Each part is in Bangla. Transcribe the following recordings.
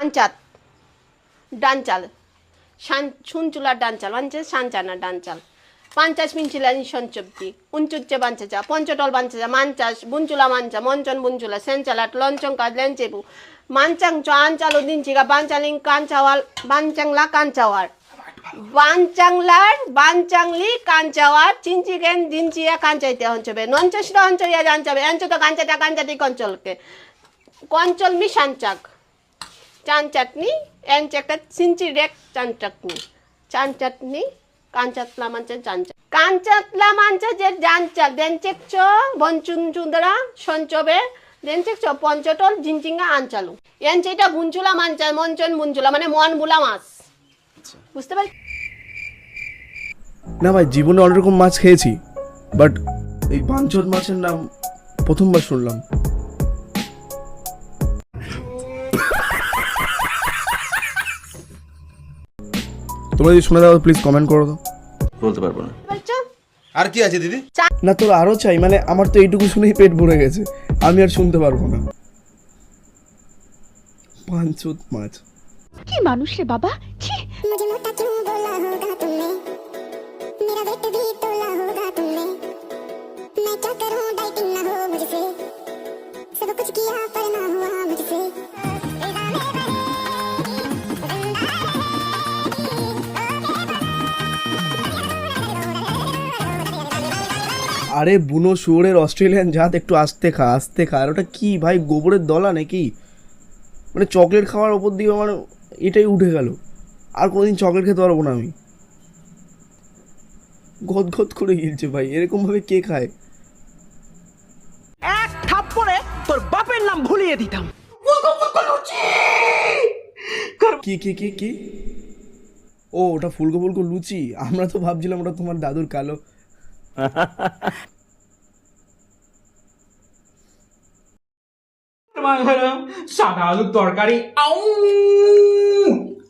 পাঞ্চাত ডান চাল শান, শুনচুলা ডান চাল মানে সানচানা ডান চাল পাঞ্চাশ মিনচিলানি সঞ্চব্দি উঞ্চুচ্চে বাঞ্চাচা। পঞ্চটল বাঞ্চাচা। মাঞ্চাস বুঞ্চুলা মাঞ্চা। মঞ্চন বুঞ্চুলা সেঞ্চালাট লঞ্চঙ্কা লেঞ্চেবু মাঞ্চাং চ আঞ্চালো দিনচিগা বাঞ্চালিং কাঞ্চাওয়াল। বাঞ্চাংলা কাঞ্চাওয়ার। বাঞ্চাংলার বাঞ্চাংলি, কাঞ্চাওয়ার। চিঞ্চিগেন দিনচিয়া, কাঞ্চাইতে হঞ্চবে। নঞ্চসিত হঞ্চইয়া জাঞ্চাবে। এঞ্চত কাঞ্চাটা কাঞ্চাটি কঞ্চলকে। কঞ্চল মি সাঞ্চাক চান চাটনি এন চাকটা সিঞ্চি রেক চান চাটনি। চান চাটনি কাঞ্চাতলা মাঞ্চা চাঞ্চা কাঞ্চাতলা মাঞ্চা যে জানচাক দেনচেক চ বঞ্চুন চুন্দরা সঞ্চবে দেনচেক চ পঞ্চটল জিনচিঙ্গা আনচালু এন চেটা বুঞ্চুলা মাঞ্চা মঞ্চন বুঞ্চুলা মানে মন বুলা মাছ। বুঝতে পারি না ভাই জীবনে অনেক রকম মাছ খেয়েছি বাট এই পাঞ্চত মাছের নাম প্রথমবার শুনলাম। তোমরা যদি শুনে দাও প্লিজ কমেন্ট করো তো বলতে পারবো না পারছো আর কি আছে দিদি না তোর আরও চাই মানে আমার তো এইটুকু শুনেই পেট ভরে গেছে আমি আর শুনতে পারবো না পাঞ্চত মাছ কি মানুষ রে বাবা ছি मुझे मोटा क्यों बोला होगा तुमने मेरा वेट भी तोला होगा तुमने मैं क्या करूं डाइटिंग ना हो मुझसे सब कुछ किया पर ना আরে বুনো শুয়োরের অস্ট্রেলিয়ান জাত একটু আস্তে খা আস্তে খা। আর ওটা কি ভাই গোবরের দলা নাকি? মানে চকলেট খাওয়ার ওপর দিয়ে আমার এটাই উঠে গেল। আর কোনোদিন চকলেট খেতে পারব না আমি। গদ গদগদ করে গিলছে ভাই এরকমভাবে কে খায়? এক থাপ্পড়ে তোর বাপের নাম ভুলিয়ে দিতাম। কি কি কি কি? ও ওটা ফুলকো ফুলকো লুচি? আমরা তো ভাবছিলাম ওটা তোমার দাদুর কালো। সাদা আলুর তরকারি আউ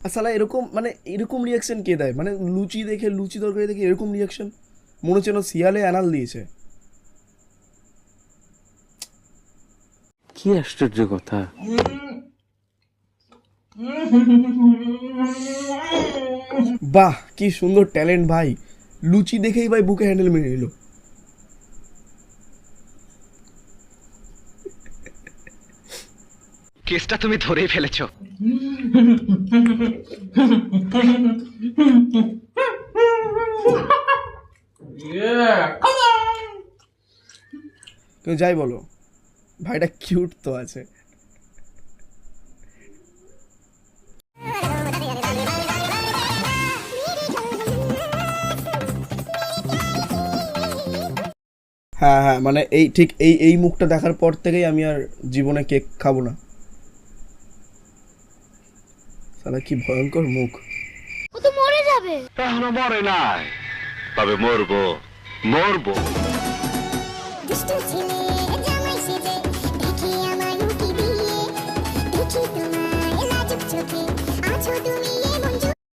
আসলে এরকম মানে এরকম রিয়াকশন কে দেয়? মানে লুচি দেখে লুচি তরকারি দেখে এরকম রিয়াকশন মনে হচ্ছে না শিয়ালে অ্যানাল দিয়েছে। কি আশ্চর্য কথা। বাহ কি সুন্দর ট্যালেন্ট ভাই। লুচি দেখেই ভাই বুকে হ্যান্ডেল মেরে নিল। কেসটা তুমি ধরেই ফেলেছো। তুমি যাই বলো ভাইটা কিউট তো আছে। হ্যাঁ হ্যাঁ মানে এই ঠিক এই এই মুখটা দেখার পর থেকেই আমি আর জীবনে কেক খাব না। সালা কি ভয়ঙ্কর মুখ। ও তো মরে যাবে। এখনও মরে নাই। তবে মরবো মরবো।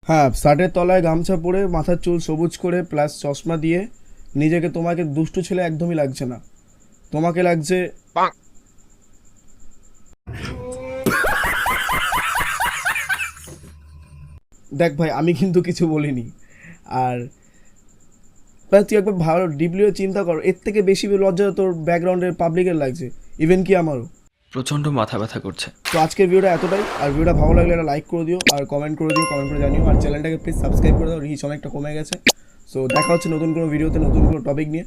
হ্যাঁ শার্টের তলায় গামছা পরে মাথার চুল সবুজ করে প্লাস চশমা দিয়ে নিজেকে তোমাকে দুষ্টু ছেলে একদমই লাগছে না। তোমাকে লাগছে দেখ ভাই আমি কিন্তু কিছু বলিনি। আর তুই একবার ভালো ডিপলিও চিন্তা কর এর থেকে বেশি লজ্জা তোর ব্যাকগ্রাউন্ডের পাবলিকের লাগছে ইভেন কি আমারও। প্রচণ্ড মাথা ব্যথা করছে। তো আজকের ভিডিওটা এতটাই আর ভিডিওটা ভালো লাগলে একটা লাইক করে দিও আর কমেন্ট করে দিও কমেন্ট করে জানিও আর চ্যানেলটাকে প্লিজ সাবস্ক্রাইব করে দাও রিচ অনেকটা কমে গেছে। সো দেখা হচ্ছে নতুন কোনো ভিডিওতে নতুন কোনো টপিক নিয়ে।